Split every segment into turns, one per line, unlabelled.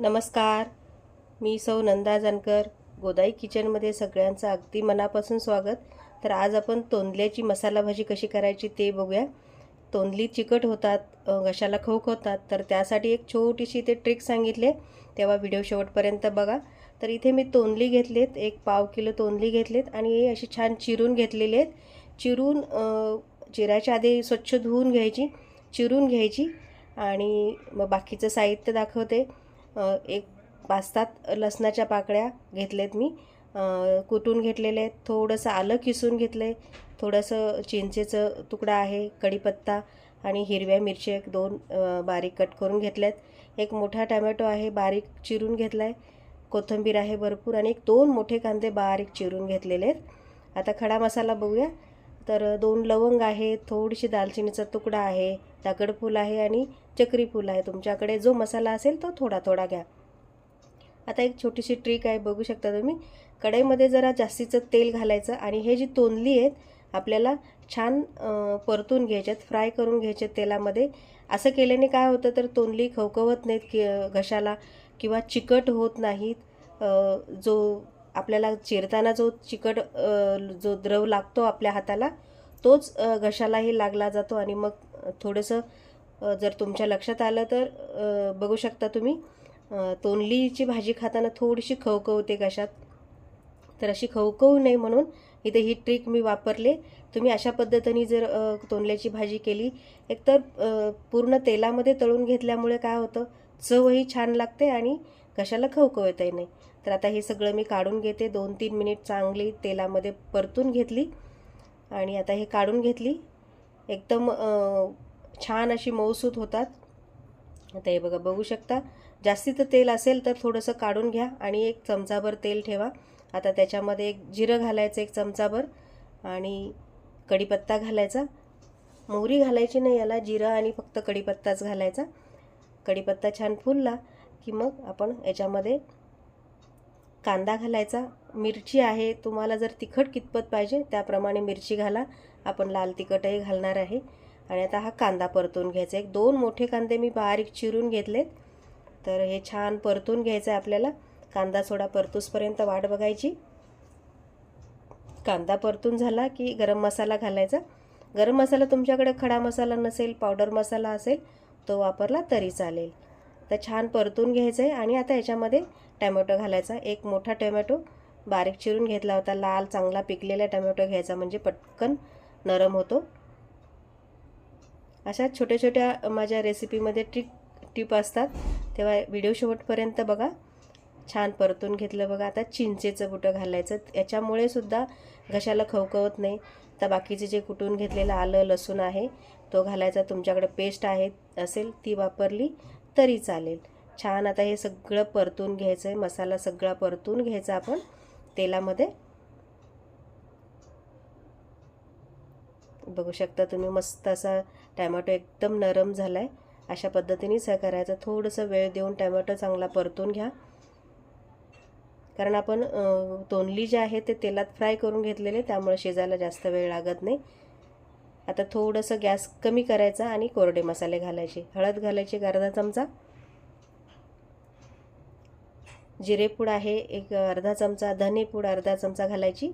नमस्कार. मी सौ नंदा जानकर गोदाई किचनमध्ये सगळ्यांचं अगदी मनापासून स्वागत. तर आज आपण तोंडल्याची मसाला भाजी कशी करायची ते बघूया. तोंडली चिकट होतात घशाला खवख होतात तर त्यासाठी एक छोटीशी ते ट्रिक सांगितले. तेव्हा व्हिडिओ शेवटपर्यंत बघा. तर इथे मी तोंडली घेतलेत एक पाव किलो तोंडली घेतलेत आणि हे अशी छान चिरून घेतलेली आहेत. चिरून चिरायच्या आधी स्वच्छ धुवून घ्यायची चिरून घ्यायची आणि मग बाकीचं साहित्य दाखवते. एक पाच सात लसणाच्या पाकळ्या घेतलेत मी. कुटून घेतलेले आहेत. थोडंसं आलं किसून घेतलं आहे थोडंसं चिंचेचं तुकडा आहे कढीपत्ता आणि हिरव्या मिरच्या एक दोन बारीक कट करून घेतल्यात. एक मोठा टमॅटो आहे बारीक चिरून घेतला आहे कोथिंबीर आहे भरपूर आणि एक दोन मोठे कांदे बारीक चिरून घेतलेले आहेत. आता खडा मसाला बघूया. तर दोन लवंग आहे थोडीशी दालचिनीचा तुकडा आहे दगडफूल आहे आणि चक्री फूल आहे तुमच्याकडे. जो मसाला असेल तो थोडा थोडा घ्या. आता एक छोटीशी ट्रिक आहे बघू शकता तुम्ही. कढईमध्ये जरा जास्तीचं तेल घालायचं आणि हे जी तोंडली आहेत आपल्याला छान परतून घ्यायच्यात फ्राय करून घ्यायचे तेलामध्ये. असं केल्याने काय होतं तर तोंडली खवखवत नाहीत कि घशाला किंवा चिकट होत नाहीत. जो आपल्याला चिरताना जो चिकट जो द्रव लागतो आपल्या हाताला तोच घशालाही लागला जातो आणि मग थोडंसं जर तुमच्या लक्षात आलं तर बघू शकता तुम्ही तोंडलीची भाजी खाताना थोडीशी खवखवते कशात. तर अशी खवखवू नये म्हणून इथे ही ट्रिक मी वापरले. तुम्ही अशा पद्धतीने जर तोंडल्याची भाजी केली एकतर पूर्ण तेलामध्ये तळून घेतल्यामुळे काय होतं चवही छान लागते आणि घशाला खवखवता नाही. तर आता हे सगळं मी काढून घेते. दोन तीन मिनिट चांगली तेलामध्ये परतून घेतली आणि आता हे काढून घेतली. एकदम छान अशी मऊसूत होतात. आता हे बघा बघू शकता. जास्तीचं तेल असेल तर थोडंसं काढून घ्या आणि एक चमचाभर तेल ठेवा. आता त्याच्यामध्ये एक जिरं घालायचं एक चमचाभर आणि कढीपत्ता घालायचा. मोहरी घालायची नाही याला जिरं आणि फक्त कढीपत्ताच घालायचा. कढीपत्ता छान फुलला की मग आपण याच्यामध्ये कांदा घालायचा. मिरची आहे तुम्हाला जर तिखट कितपत पाहिजे त्याप्रमाणे मिरची घाला. आपण लाल तिखटही घालणार आहे. आणि आता हा कांदा परतून घ्यायचा एक दोन मोठे कांदे मी बारीक चिरून घेतलेत. तर हे छान परतून घ्यायचं आहे आपल्याला. कांदा सोडा परतूसपर्यंत वाट बघायची. कांदा परतून झाला की गरम मसाला घालायचा. गरम मसाला तुमच्याकडे खडा मसाला नसेल पावडर मसाला असेल तो वापरला तरी चालेल. तर छान परतून घ्यायचं आहे आणि आता याच्यामध्ये टॅमॅटो घालायचा. एक मोठा टोमॅटो बारीक चिरून घेतला होता. लाल चांगला पिकलेला टोमॅटो घ्यायचा म्हणजे पटकन नरम होतो. अशा छोट्या छोट्या माझ्या रेसिपीमध्ये ट्रिक टिप असतात. तेव्हा व्हिडिओ शेवटपर्यंत बघा. छान परतून घेतलं बघा. आता चिंचेचं बुटं घालायचं. याच्यामुळे सुद्धा घशाला खवखवत नाही. तर बाकीचे जे कुटून घेतलेलं आलं लसूण आहे तो घालायचा. तुमच्याकडे पेस्ट आहे असेल ती वापरली तरी चालेल. छान आता हे सगळं परतून घ्यायचं आहे मसाला सगळा परतून घ्यायचा आपण. तेलामध्ये बघू शकता तुम्ही मस्त असा टॅमॅटो एकदम नरम झाला आहे अशा पद्धतीनेच हे करायचं थोडंसं वेळ देऊन टॅमॅटो चांगला परतून घ्या. कारण आपण तोंडली जे आहे ते तेलात फ्राय करून घेतलेले त्यामुळे शिजायला जास्त वेळ लागत नाही. आता थोडंसं गॅस कमी करायचा आणि कोरडे मसाले घालायचे. हळद घालायची एक अर्धा चमचा. जिरेपूड आहे एक अर्धा चमचा. धनेपूड अर्धा चमचा घालायची.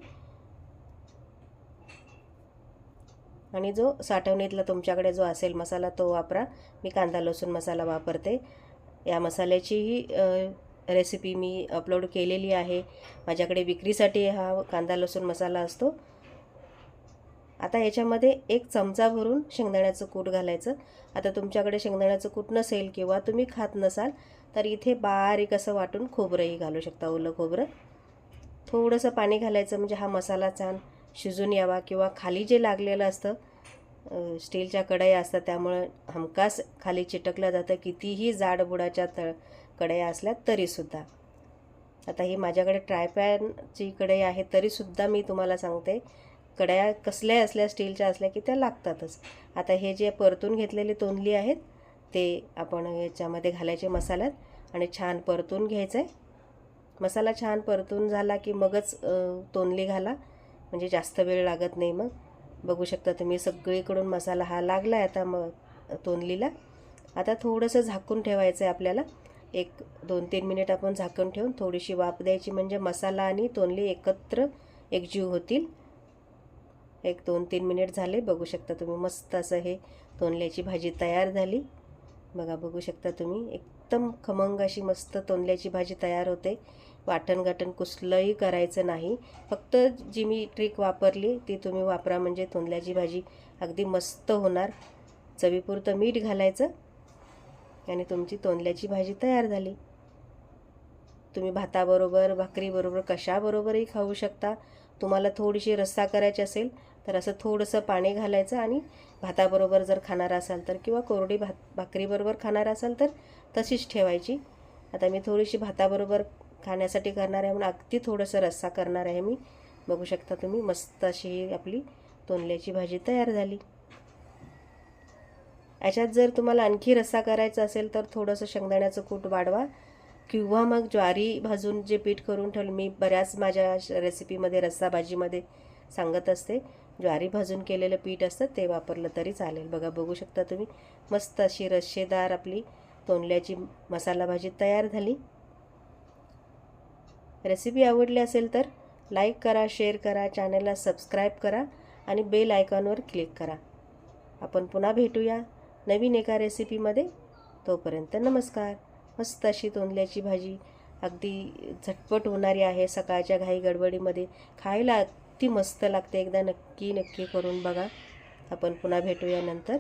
आणि जो साठवणीतला तुमच्याकडे जो असेल मसाला तो वापरा. मी कांदा लसूण मसाला वापरते. या मसाल्याचीही रेसिपी मी अपलोड केलेली आहे. माझ्याकडे विक्रीसाठी हा कांदा लसूण मसाला असतो. आता याच्यामध्ये एक चमचा भरून शेंगदाण्याचं कूट घालायचं. आता तुमच्याकडे शेंगदाण्याचं कूट नसेल किंवा तुम्ही खात नसाल तर इथे बारीक असं वाटून खोबरंही घालू शकता. ओलं खोबरं. थोडंसं पाणी घालायचं म्हणजे हा मसाला छान शिजून यावा किंवा खाली जे लागलेलं असतं स्टीलच्या कढया असतात त्यामुळं हमखास खाली चिटकलं जातं. कितीही जाड बुडाच्या तळ कढया असल्या तरीसुद्धा. आता ही माझ्याकडे ट्रायपॅनची कढई आहे तरीसुद्धा मी तुम्हाला सांगते. कढया कसल्या असल्या स्टीलच्या असल्या की त्या लागतातच. आता हे जे परतून घेतलेले तोंडली आहेत ते आपण याच्यामध्ये घालायचे मसाल्यात आणि छान परतून घ्यायचं आहे मसाला छान परतून झाला की मगच तोंडली घाला. म्हणजे जास्त वेळ लागत नाही मग. बघू शकता तुम्ही सगळीकडून मसाला हा लागला आहे आता मग तोंडलीला. आता थोडंसं झाकून ठेवायचं आहे आपल्याला. एक दोन तीन मिनिट आपण झाकून ठेवून थोडीशी वाफ द्यायची. म्हणजे मसाला आणि तोंडली एकत्र एकजीव होतील. एक दोन तीन मिनिट झाले. बघू शकता तुम्ही मस्त असं हे तोंडल्याची भाजी तयार झाली. बघा बघू शकता तुम्ही एकदम खमंग अशी मस्त तोंडल्याची भाजी तयार होते. वाटण गाटण कुसलंही करायचं नाही. फक्त जी मी ट्रिक वापरली ती तुम्ही वापरा म्हणजे तोंडल्याची भाजी अगदी मस्त होणार. चवीपुरतं मीठ घालायचं आणि तुमची तोंडल्याची भाजी तयार झाली. तुम्ही भाताबरोबर भाकरीबरोबर कशाबरोबरही खाऊ शकता. तुम्हाला थोडीशी रस्सा करायची असेल तर असं थोडंसं पाणी घालायचं आणि भाताबरोबर जर खाणार असाल तर किंवा कोरडी भात भाकरीबरोबर खाणार असाल तर तशीच ठेवायची. आता मी थोडीशी भाताबरोबर खाण्यासाठी करणार आहे म्हणून अगदी थोडंसं रस्सा करणार आहे मी. बघू शकता तुम्ही मस्त अशी ही आपली तोंडल्याची भाजी तयार झाली. याच्यात जर तुम्हाला आणखी रस्सा करायचा असेल तर थोडंसं शेंगदाण्याचं कूट वाढवा किंवा मग ज्वारी भाजून जे पीठ करून ठेवलं मी बऱ्याच माझ्या श- रेसिपीमध्ये रस्सा भाजीमध्ये सांगत असते. ज्वारी भाजून केलेलं पीठ असतं ते वापरलं तरी चालेल. बघा बघू शकता तुम्ही मस्त अशी रस्सेदार आपली तोंडल्याची मसाला भाजी तयार झाली. रेसिपी आवडली असेल तर लाईक करा शेअर करा चॅनलला सबस्क्राईब करा आणि बेल आयकॉनवर क्लिक करा. आपण पुन्हा भेटूया नवीन एका रेसिपीमध्ये. तोपर्यंत नमस्कार. मस्त अशी तोंडल्याची भाजी अगदी झटपट होणारी आहे. सकाळच्या घाई गडबडीमध्ये खायला अगदी मस्त लागते. एकदा नक्की नक्की करून बघा. आपण पुन्हा भेटूया नंतर.